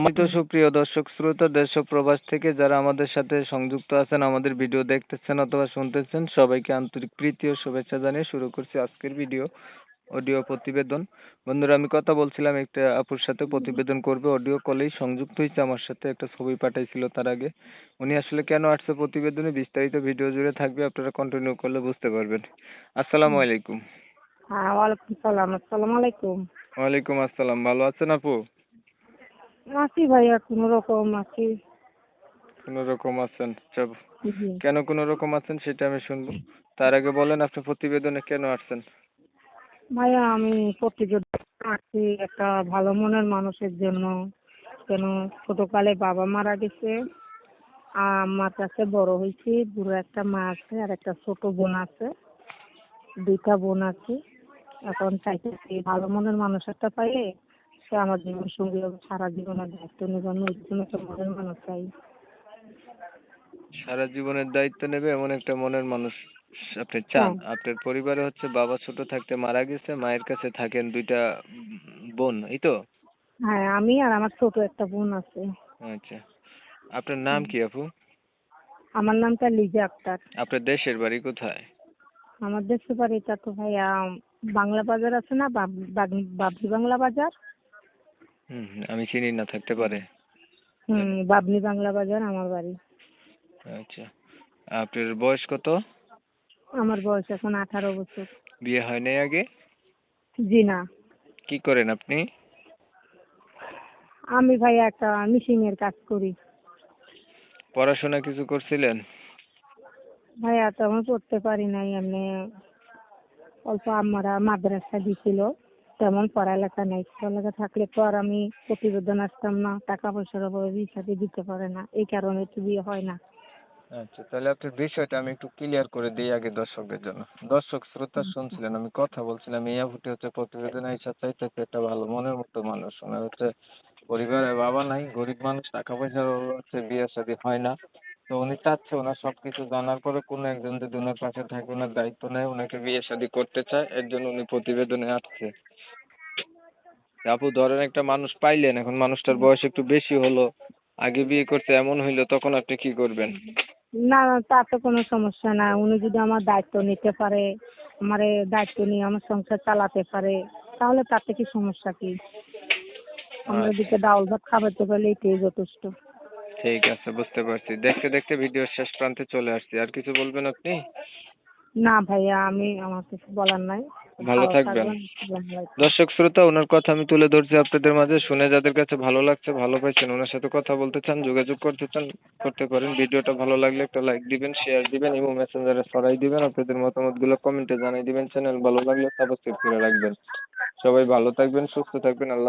সম্মানিত সুপ্রিয় দর্শক শ্রোতা দেশ ও প্রবাস থেকে যারা আমাদের সাথে সংযুক্ত আছেন আমাদের ভিডিও দেখতেছেন অথবা শুনতেছেন সবাইকে আন্তরিক প্রীতি ও শুভেচ্ছা জানিয়ে শুরু করছি আজকের ভিডিও অডিও প্রতিবেদন। বন্ধুরা আমি কথা বলছিলাম একটা আপুর সাথে প্রতিবেদন করবে অডিও কলেই সংযুক্ত হয়েছে আমার সাথে একটা ছবি পাঠাইছিল তার আগে। উনি আসলে কেন আসছে প্রতিবেদনে বিস্তারিত ভিডিও জুড়ে থাকবে আপনারা কন্টিনিউ করলে বুঝতে পারবেন। আসসালামু আলাইকুম। হ্যাঁ ওয়ালাইকুম সালাম আসসালামু আলাইকুম। ওয়ালাইকুম আসসালাম ভালো আছেন আপু? আছি ভাইয়া কোনো রকম আছি কোনো রকম আছেন জি। কেন কোনো রকম আছেন সেটা আমি শুনব। তার আগে বলেন আপনি প্রতিবেদনে কেন আসছেন? ভাইয়া আমি প্রতিযোগিতা আছি একটা ভালো মনের মানুষের জন্য। কেন ছোটকালে বাবা মারা গেছে আর আমার কাছে বড় হয়েছি বুড়ো একটা মা আছে আর একটা ছোট বোন আছে দুইটা বোন আছে। এখন চাইতেছি ভালো মনের মানুষ একটা পাইলে সে আমার জীবন সঙ্গী হবে সারা জীবনের দায়িত্ব নেবে। আমি ওই জন্য একটা মনের মানুষ চাই। সারা জীবনের দায়িত্ব নেবে এমন একটা মনের মানুষ আপনি চান। হ্যাঁ। আপনার পরিবারে হচ্ছে বাবা ছোট থাকতে মারা গেছে মায়ের কাছে থাকেন দুইটা বোন এই তো? হ্যাঁ আমি আর আমার ছোট একটা বোন আছে। আচ্ছা। আপনার নাম কি আপু? আমার নামটা লিজা আক্তার। আপনার দেশের বাড়ি কোথায়? আমার দেশের বাড়িটা তো ভাইয়া বাংলা বাজার আছে না বাবলি বাংলা বাজার? হুম হুম, আমি চিনি না থাকতে পারে। হুম বাবলি বাংলা বাজার আমার বাড়ি। আচ্ছা আপনার বয়স কত? আমার বয়স এখন আঠারো বছর। বিয়ে হয় নাই আগে? জি না। কি করেন আপনি? আমি ভাইয়া একটা মিশিং এর কাজ করি। পড়াশোনা কিছু করছিলেন? ভাইয়া তেমন পড়তে পারি নাই এমনি অল্প আমরা মাদ্রাসা দিছিল। তেমন পড়ালেখা নেই। পড়ালেখা থাকলে তো আর আমি প্রতিবেদন আসতাম না টাকা পয়সার অভাবে বিয়ে দিতে পারে না। এই কারণে তো বিয়ে হয় না। আচ্ছা তাহলে আপনার বিষয়টা আমি একটু ক্লিয়ার করে দিই আগে দর্শকদের জন্য। দর্শক শ্রোতা শুনছিলেন আমি কথা বলছিলাম এই আপুটি হচ্ছে প্রতিবেদন হিসাব চাইতেছে একটা ভালো মনের মতো মানুষ। ওনার হচ্ছে পরিবারে বাবা নাই গরিব মানুষ টাকা পয়সার অভাবে হচ্ছে বিয়ে শাদী হয় না। তো উনি চাচ্ছে ওনার সব কিছু জানার পরে কোনো একজন যদি ওনার পাশে থাকে ওনার দায়িত্ব নেয় ওনাকে বিয়ে শাদী করতে চায় এর জন্য উনি প্রতিবেদনে আসছে। আপু ধরেন একটা মানুষ পাইলেন এখন মানুষটার বয়স একটু বেশি হলো আগে বিয়ে করতে এমন হইল তখন আপনি কি করবেন? না না তাতে কোনো সমস্যা না। উনি যদি আমার দায়িত্ব নিতে পারে আমার দায়িত্ব নিয়ে আমার সংসার চালাতে পারে তাহলে তাতে কি সমস্যা কি? আমরা আচ্ছা। দিকে ডাউল ভাত খাবারতে পারলে এটাই যথেষ্ট। ঠিক আছে বুঝতে পারছি। দেখতে দেখতে ভিডিওর শেষ প্রান্তে চলে আসছি। আর কিছু বলবেন আপনি? না ভাইয়া আমি আমার কিছু বলার নাই। ভালো থাকবেন। দর্শক শ্রোতা ওনার কথা আমি তুলে ধরছি আপনাদের মাঝে। শুনে যাদের কাছে ভালো লাগছে ভালো পাইছেন ওনার সাথে কথা বলতে চান যোগাযোগ করতে চান করতে পারেন। ভিডিওটা ভালো লাগলে একটা লাইক দিবেন শেয়ার দিবেন এবং মেসেঞ্জারে ছড়াই দিবেন আপনাদের মতামতগুলো কমেন্টে জানাই দিবেন। চ্যানেল ভালো লাগলে সাবস্ক্রাইব করে রাখবেন। সবাই ভালো থাকবেন সুস্থ থাকবেন। আল্লাহ